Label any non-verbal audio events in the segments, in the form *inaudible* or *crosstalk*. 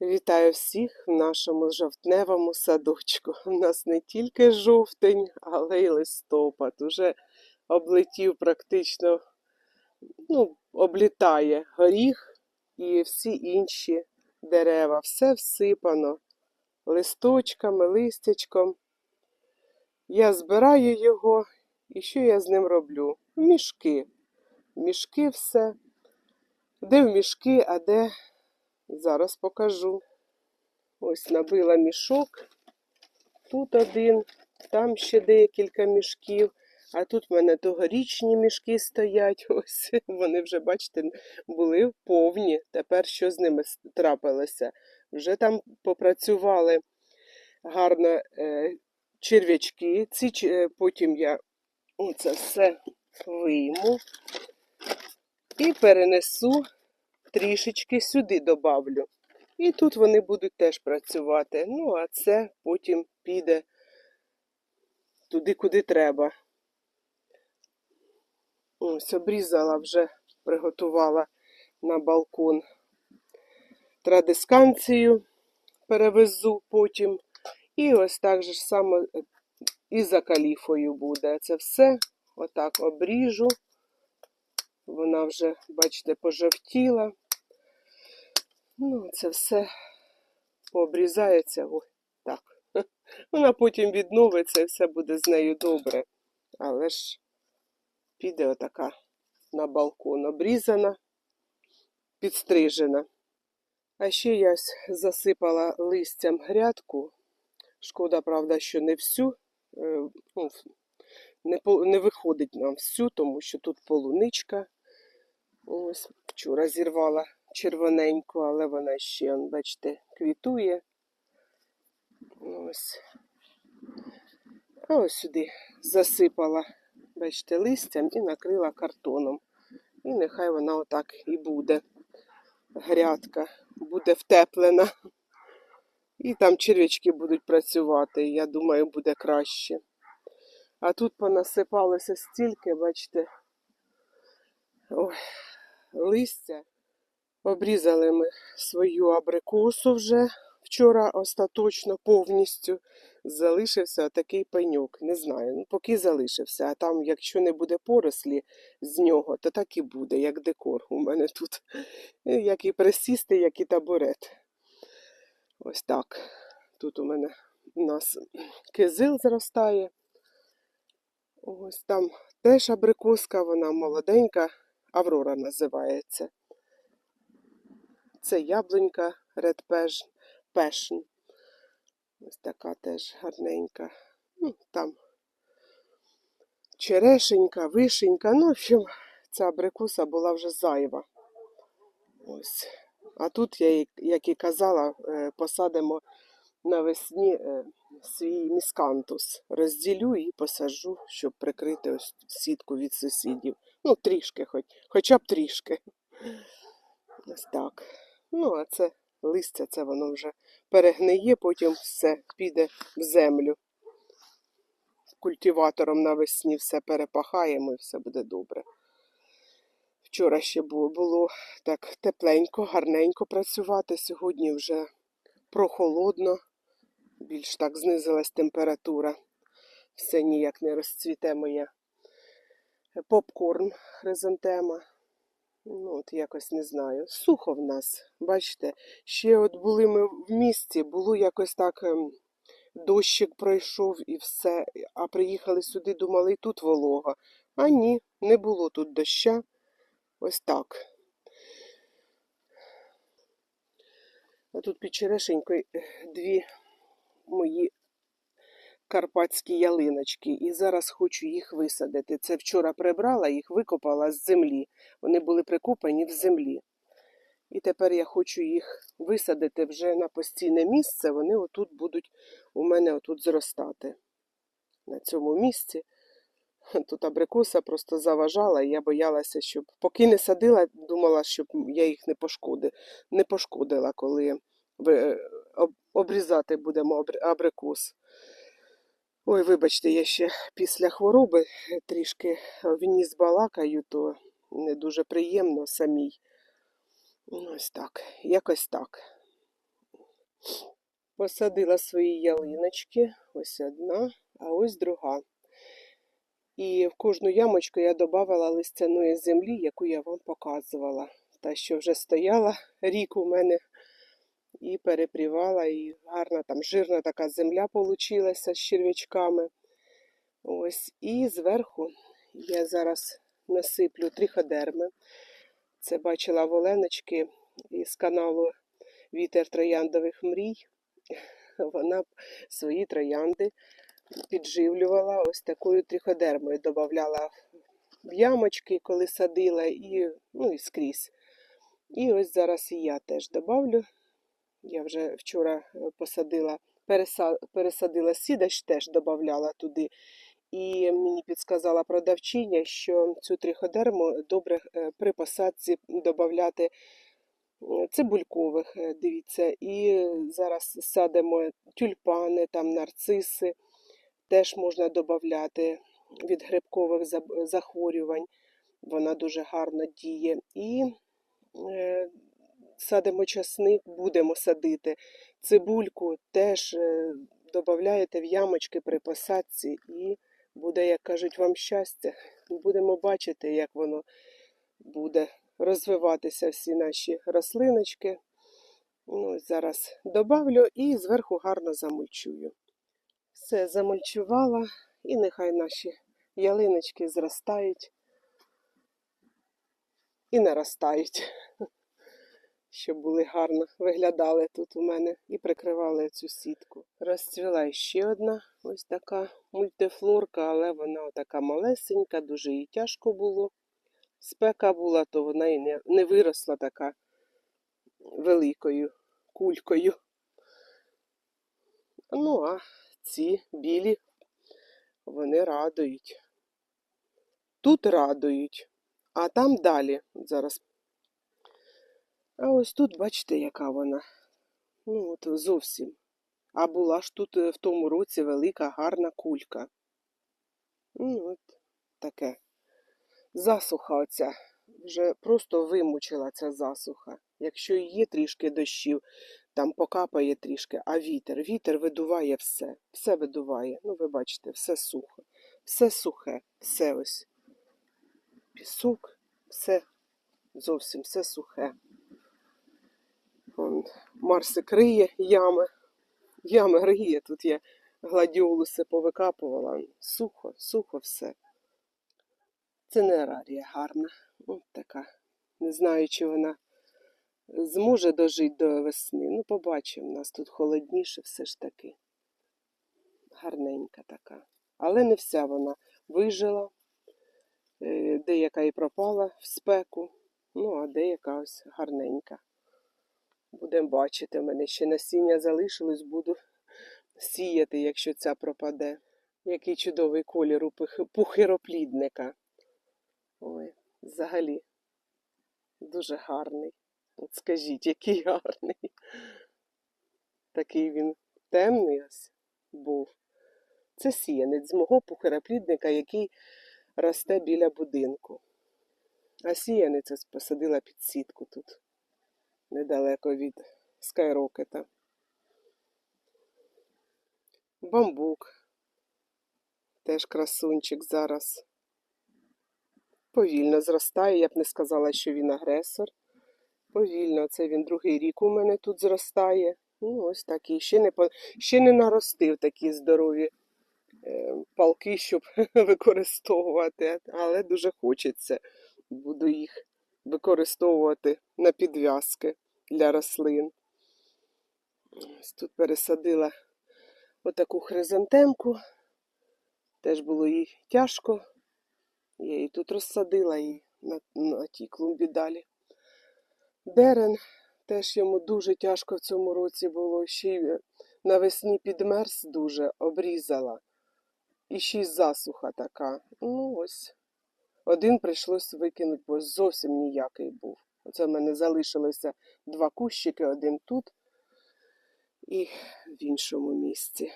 Вітаю всіх в нашому жовтневому садочку. У нас не тільки жовтень, але й листопад. Уже облетів практично, ну, облітає горіх і всі інші дерева. Все всипано листочками, листячком. Я збираю його, і що я з ним роблю? Мішки. Мішки все. Де в мішки, а де Зараз покажу. Ось набила мішок. Тут один, там ще декілька мішків. А тут в мене тогорічні мішки стоять. *laughs* Ось вони вже, бачите, були повні. Тепер що з ними трапилося? Вже там попрацювали гарно е, черв'ячки. Ці, е, потім я оце все вийму і перенесу трішечки сюди добавлю. І тут вони будуть теж працювати. Ну, а це потім піде туди, куди треба. Ось, обрізала вже, приготувала на балкон традисканцію, перевезу потім. І ось так же ж само е, і за каліфою буде. Це все отак обріжу. Вона вже, бачите, пожовтіла. Ну, це все пообрізається ось так. *laughs* Вона потім відновиться і все буде з нею добре. Але ж піде отака на балкон обрізана, підстрижена. А ще я засипала листям грядку. Шкода, правда, що не всю. е, ну, не, не виходить нам всю, тому що тут полуничка. Ось вчора зірвала червоненьку, але вона ще, бачите, квітує. Ось. А ось сюди засипала, бачите, листям і накрила картоном. І нехай вона отак і буде. Грядка буде втеплена. І там черв'ячки будуть працювати. Я думаю, буде краще. А тут понасипалося стільки, бачите, ой, листя. Обрізали ми свою абрикосу вже вчора остаточно повністю. Залишився такий пеньок. Не знаю, ну поки залишився. А там, якщо не буде порослі з нього, то так і буде, як декор у мене тут. *laughs* Як і присісти, як і табурет. Ось так. Тут у мене у нас кизил зростає. Ось там теж абрикоска, вона молоденька, Аврора називається. Це яблунька Red Passion. Ось така теж гарненька. Ну, там черешенька, вишенька. Ну, в общем, ця абрикоса була вже зайва. Ось. А тут, я, як і казала, е, посадимо навесні е, свій міскантус. Розділю і посажу, щоб прикрити ось сітку від сусідів. Ну, трішки, хоч, хоча б трішки. Ось так. Ну, а це листя, це воно вже перегниє, потім все піде в землю. Культиватором навесні все перепахаємо і все буде добре. Вчора ще було, було так тепленько, гарненько працювати. Сьогодні вже прохолодно, більш так знизилась температура. Все ніяк не розцвіте моє попкорн хризантема. Ну, от якось не знаю. Сухо в нас. Бачите, ще от були ми в місті, було якось так ем, дощик пройшов і все. А приїхали сюди, думали, і тут волога. А ні, не було тут доща. Ось так. А тут під черешенькою е, дві мої карпатські ялиночки. І зараз хочу їх висадити. Це вчора прибрала, їх викопала з землі. Вони були прикопані в землі. І тепер я хочу їх висадити вже на постійне місце. Вони отут будуть у мене отут зростати. На цьому місці. *laughs* Тут абрикоса просто заважала, і я боялася, щоб поки не садила, думала, щоб я їх не пошкоди, не пошкодила, коли обрізати будемо абрикос. Ой, вибачте, я ще після хвороби трішки в ніс балакаю, то не дуже приємно самій. Ось так, якось так. Посадила свої ялиночки. Ось одна, а ось друга. І в кожну ямочку я додавала листяної землі, яку я вам показувала. Та, що вже стояла рік у мене і перепрівала, і гарна там жирна така земля получилася з черв'ячками. Ось. І зверху я зараз насиплю триходерми. Це бачила в Оленочки із каналу Вітер трояндових мрій. Вона свої троянди підживлювала ось такою триходермою. Додавала в ямочки, коли садила, і, ну, і скрізь. І ось зараз і я теж добавлю. Я вже вчора е, посадила, пересадила сідач, теж додавала туди. І мені підсказала продавчиня, що цю триходерму добре е, при посадці додати цибулькових, е, дивіться. І зараз садимо тюльпани, там нарциси, теж можна додати від грибкових захворювань. Вона дуже гарно діє. І садимо часник, будемо садити. Цибульку теж е, додаєте в ямочки при посадці і буде, як кажуть, вам щастя. Будемо бачити, як воно буде розвиватися всі наші рослиночки. Ну, зараз добавлю і зверху гарно замульчую. Все, замульчувала, і нехай наші ялиночки зростають і наростають, щоб були гарно виглядали тут у мене і прикривали цю сітку. Розцвіла ще одна ось така мультифлорка, але вона така малесенька, дуже їй тяжко було. Спека була, то вона і не, не виросла така великою кулькою. Ну, а ці білі, вони радують. Тут радують, а там далі зараз. А ось тут, бачите, яка вона. Ну, от зовсім. А була ж тут е, в тому році велика гарна кулька. Ну, от таке. Засуха оця. Вже просто вимучила ця засуха. Якщо є трішки дощів, там покапає трішки, а вітер. Вітер видуває все. Все видуває. Ну, ви бачите, все сухо. Все сухе, все ось. Пісок, все зовсім все сухе. Вон, Марсик риє ями. Ями риє. Тут я гладіолуси повикапувала. Сухо, сухо все. Це не арарія гарна. От така. Не знаю, чи вона зможе дожити до весни. Ну, побачимо. У нас тут холодніше все ж таки. Гарненька така. Але не вся вона вижила. Е, Деяка і пропала в спеку. Ну, а деяка ось гарненька. Будемо бачити. У мене ще насіння залишилось, буду сіяти, якщо ця пропаде. Який чудовий колір у пухироплідника. Ой, взагалі, дуже гарний. От скажіть, який гарний. Такий він темний ось був. Це сіянець з мого пухироплідника, який росте біля будинку. А сіянець посадила під сітку тут, недалеко від скайрокета. Бамбук. Теж красунчик зараз. Повільно зростає, я б не сказала, що він агресор. Повільно, це він другий рік у мене тут зростає. Ну, ось такий. Ще не, ще не наростив такі здорові е, палки, щоб *laughs* використовувати, але дуже хочеться. Буду їх використовувати на підв'язки для рослин. Ось тут пересадила отаку хризантемку. Теж було їй тяжко. Я її тут розсадила і на, на тій клумбі далі. Дерен теж йому дуже тяжко в цьому році було. Ще й навесні підмерз дуже, обрізала. І ще й засуха така. Ну ось. Один прийшлось викинути, бо зовсім ніякий був. Оце в мене залишилося два кущики, один тут і в іншому місці.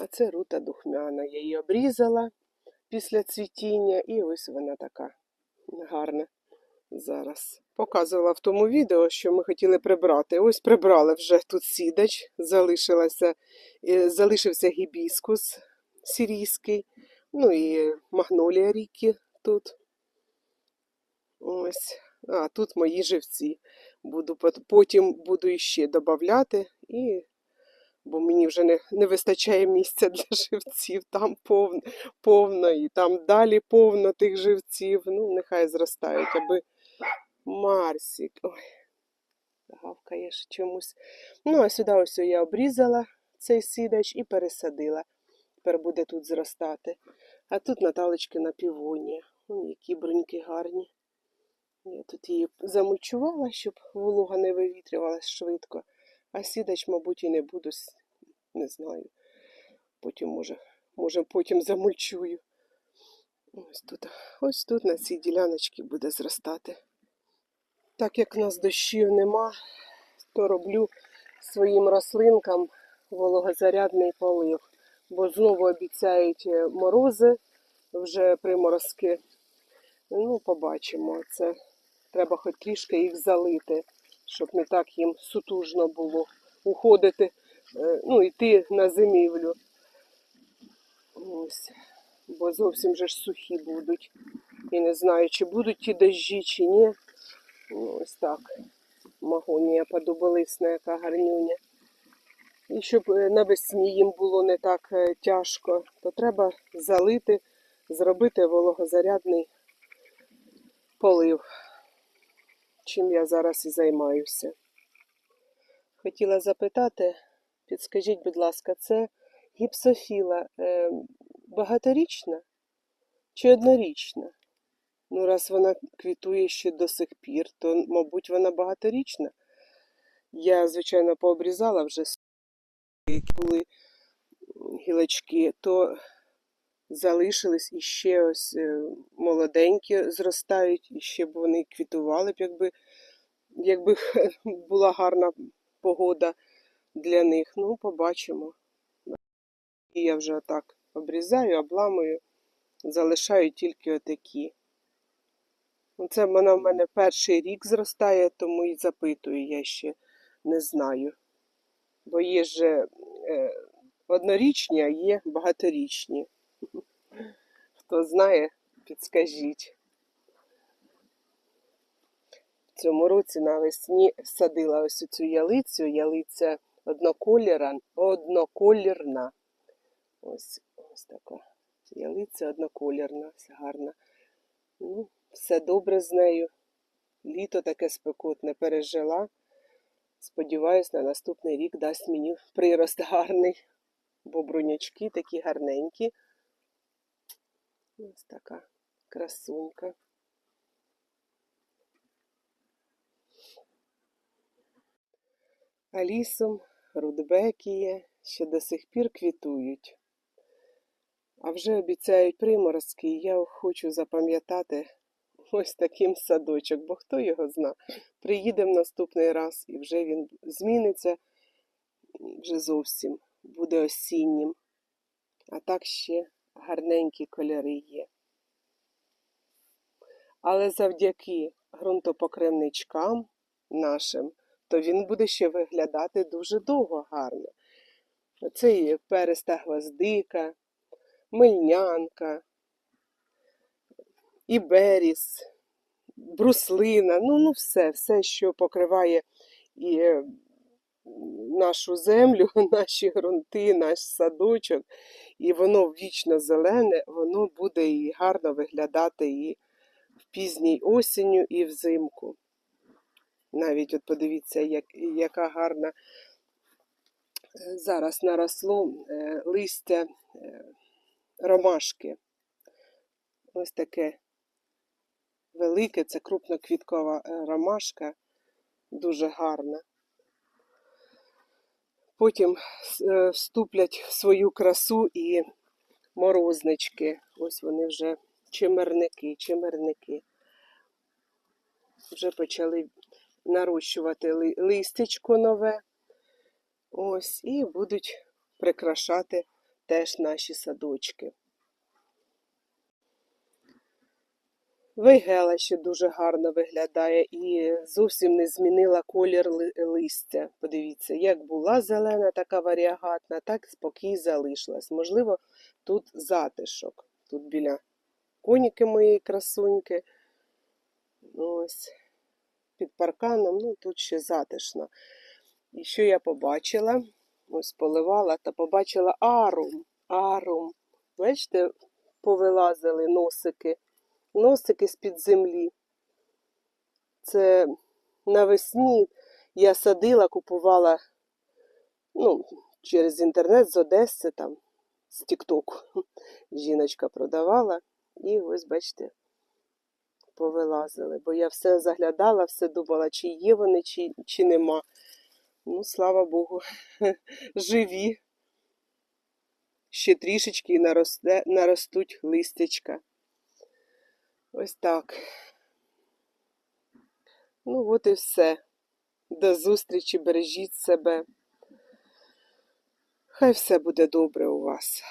А це рута духмяна. Я її обрізала після цвітіння, і ось вона така гарна. Зараз. Показувала в тому відео, що ми хотіли прибрати. Ось прибрали вже тут сідач, залишилася, е, залишився гібіскус сирійський, ну і магнолія ріки тут. Ось. А тут мої живці. Буду, потім буду іще додати, і, бо мені вже не, не вистачає місця для *laughs* живців. Там повно, повно, і там далі повно тих живців. Ну, нехай зростають, аби Марсик. Ой, гавкаєш чомусь. Ну, а сюди ось я обрізала цей сідач і пересадила. Тепер буде тут зростати. А тут Наталочкина півонія. Ой, які бруньки гарні. Я тут її замульчувала, щоб волога не вивітрювалась швидко. А сідач, мабуть, і не буду, не знаю. Потім, може, може, потім замульчую. Ось тут, ось тут на цій діляночці буде зростати. Так як в нас дощів нема, то роблю своїм рослинкам вологозарядний полив. Бо знову обіцяють е, морози, вже приморозки. Ну, побачимо. Це треба хоч трішки їх залити, щоб не так їм сутужно було уходити, е, ну, йти на зимівлю. Ось. Бо зовсім же ж сухі будуть. І не знаю, чи будуть ті дощі, чи ні. Ну, ось так. Магонія подоболисна, яка гарнюня. І щоб е, навесні їм було не так е, тяжко, то треба залити, зробити вологозарядний полив, чим я зараз і займаюся. Хотіла запитати, підскажіть, будь ласка, це гіпсофіла е, багаторічна чи однорічна? Ну, раз вона квітує ще до сих пір, то, мабуть, вона багаторічна. Я, звичайно, пообрізала вже які були гілочки, то залишились іще ось е, молоденькі зростають, і ще б вони квітували б, якби, якби *laughs* була гарна погода для них. Ну, побачимо. І я вже отак обрізаю, обламую, залишаю тільки отакі. Ну, Це вона в мене перший рік зростає, тому і запитую, я ще не знаю. Бо є ж е, однорічні, а є багаторічні. Хто знає, підскажіть. В цьому році навесні садила ось цю ялицю. Ялиця одноколіра, одноколірна. Ось, ось така ялиця одноколірна, все гарна. Ну, все добре з нею. Літо таке спекотне пережила. Сподіваюсь, на наступний рік дасть мені прирост гарний, бо брунячки такі гарненькі. Ось така красунька. Алісом, рудбекіє ще до сих пір квітують. А вже обіцяють приморозки, і я хочу запам'ятати ось таким садочок, бо хто його зна. Приїдемо наступний раз і вже він зміниться вже зовсім, буде осіннім. А так ще гарненькі кольори є. Але завдяки ґрунтопокривничкам нашим, то він буде ще виглядати дуже довго гарно. Оце є переста гвоздика, мильнянка, іберіс, бруслина, ну, ну все, все, що покриває і нашу землю, *laughs* наші ґрунти, наш садочок, і воно вічно зелене, воно буде і гарно виглядати і в пізній осінню, і взимку. Навіть от подивіться, як, яка гарна е, зараз наросло е, листя е, ромашки. Ось таке велике, це крупноквіткова ромашка, дуже гарна. Потім е, вступлять в свою красу і морознички. Ось вони вже чимерники, чимерники. Вже почали нарощувати ли- листечко нове. Ось, і будуть прикрашати теж наші садочки. Вейгела ще дуже гарно виглядає і зовсім не змінила колір листя. Подивіться, як була зелена, така варіагатна, так спокій залишилась. Можливо, тут затишок. Тут біля коніки моєї красуньки. Ось під парканом, ну тут ще затишно. І що я побачила? Ось поливала та побачила арум. Арум. Бачите, повилазили носики. Носики з-під землі. Це навесні я садила, купувала ну, через інтернет з Одеси, там, з Тіктоку. *laughs* Жіночка продавала. І ось, бачите, повилазили. Бо я все заглядала, все думала, чи є вони, чи, чи нема. Ну, слава Богу, *laughs* живі. Ще трішечки і наросте, наростуть листячка. Ось так. Ну, от і все. До зустрічі, бережіть себе. Хай все буде добре у вас.